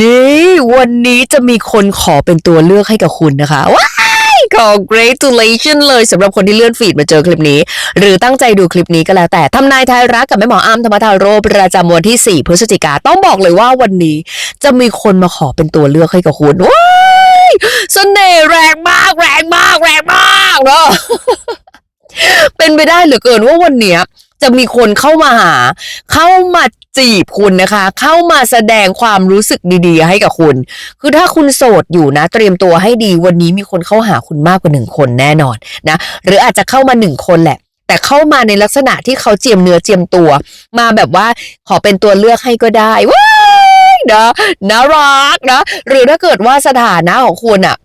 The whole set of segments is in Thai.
นี่วันนี้จะมีคนขอเป็นตัวเลือกให้กับคุณนะคะว้ายขอ congratulation เลยสำหรับคนที่เลื่อนฟีดมาเจอคลิปนี้ หรือตั้งใจดูคลิปนี้ก็แล้วแต่ทำนายทายรักกับแม่หมออ้ำธรรมทาโรประจำวันที่ 4 พฤศจิกาต้องบอกเลยว่าวันนี้จะมีคนมาขอเป็นตัวเลือกให้กับคุณว้ายเสน่ห์แรงมากแรงมากแรงมากเนาะเป็นไปได้เหลือเกินว่าวันเนี้ยจะมีคนเข้ามาหา เข้ามา จีบคุณนะคะ เข้ามาแสดงความรู้สึกดีๆ ให้กับคุณ คือถ้าคุณโสดอยู่นะ เตรียมตัวให้ดีวันนี้มีคนเข้าหาคุณมากกว่าหนึ่งคนแน่นอนนะหรืออาจจะเข้ามาหนึ่งคนแหละ แต่เข้ามาในลักษณะที่เขาเจียมเนื้อเจียมตัว มาแบบว่าขอเป็นตัวเลือกให้ก็ได้ว้ายนะน่ารักนะหรือถ้าเกิดว่าสถานะของคุณอะ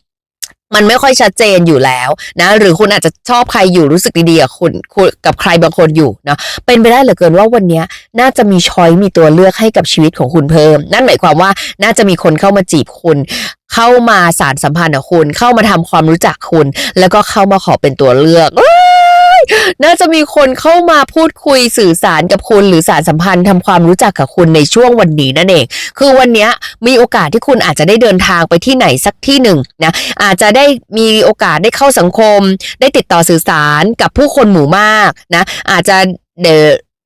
มันไม่ค่อยชัดเจนอยู่แล้วนะหรือคุณอาจจะชอบใครอยู่รู้สึกดีๆกับคุณกับใครบางคนอยู่เนาะเป็นไปได้เหลือเกินว่าวันนี้น่าจะมีช้อยมีตัวเลือกให้กับชีวิตของคุณเพิ่ม นั่นหมายความว่าน่าจะมีคนเข้ามาจีบคุณ เข้ามาสารสัมพันธ์กับคุณ เข้ามาทำความรู้จักคุณ แล้วก็เข้ามาขอเป็นตัวเลือก น่าจะมีคนเข้ามาพูดคุยสื่อสารกับคุณหรือสารสัมพันธ์ทำความรู้จักกับคุณในช่วงวันนี้นั่นเอง คือวันนี้มีโอกาสที่คุณอาจจะได้เดินทางไปที่ไหนสักที่หนึ่งนะอาจจะได้มีโอกาสได้เข้าสังคม ได้ติดต่อสื่อสารกับผู้คนหมู่มากนะอาจจะเด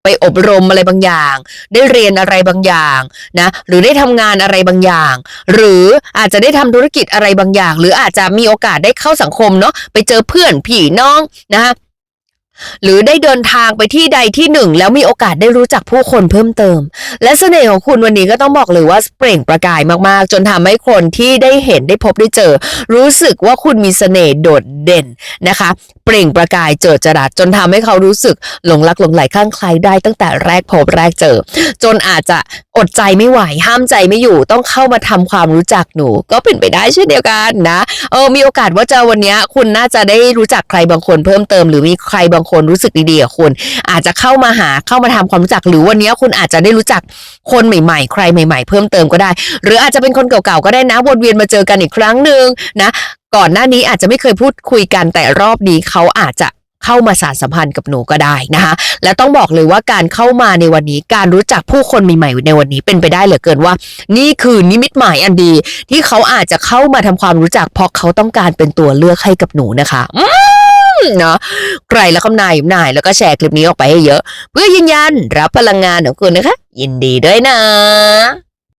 ไปอบรมอะไรบางอย่าง ได้เรียนอะไรบางอย่างนะหรือได้ทำงานอะไรบางอย่าง หรืออาจจะได้ทำธุรกิจอะไรบางอย่าง หรืออาจจะมีโอกาสได้เข้าสังคมเนาะไปเจอเพื่อนพี่น้องนะคะ หรือได้เดินทางไปที่ใดที่หนึ่ง แล้วมีโอกาสได้รู้จักผู้คนเพิ่มเติม และเสน่ห์ของคุณวันนี้ก็ต้องบอกเลยว่าเปล่งประกายมากๆ จนทำให้คนที่ได้เห็นได้พบได้เจอ รู้สึกว่าคุณมีเสน่ห์โดดเด่นนะคะ เปล่งประกายเจิดจรัสจนทำให้เขารู้สึกหลงรักหลงไหลข้างใครได้ตั้งแต่แรกพบแรกเจอ จนอาจจะอดใจไม่ไหวห้ามใจไม่อยู่ต้องเข้ามาทำความรู้จักหนู ก็เป็นไปได้เช่นเดียวกันนะเออมีโอกาสว่าจะวันนี้คุณน่าจะได้รู้จักใครบางคนเพิ่มเติม หรือมีใครบางคนรู้สึกดีๆกับคุณ อาจจะเข้ามาหาเข้ามาทำความรู้จัก หรือวันนี้คุณอาจจะได้รู้จักคนใหม่ ๆ ใครใหม่ ๆ เพิ่มเติมก็ได้ หรืออาจจะเป็นคนเก่าๆก็ได้นะวนเวียนมาเจอกันอีกครั้งหนึ่งนะก่อนหน้านี้อาจจะไม่เคยพูดคุยกันแต่รอบนี้เขาอาจจะ เข้ามาสารสัมพันธ์กับหนูก็ได้นะคะและต้องบอกเลยว่าการเข้ามาในวันนี้การรู้จักผู้คนใหม่ๆในวันนี้เป็นไปได้เหลือเกินว่า นี่คือนิมิตหมายอันดี ที่เขาอาจจะเข้ามาทำความรู้จักเพราะเขาต้องการเป็นตัวเลือกให้กับหนูนะคะเนาะใครแล้วคำนายนายแล้วก็แชร์คลิปนี้ออกไปให้เยอะ เพื่อยืนยันรับพลังงานของคุณนะคะ ยินดีด้วยนะ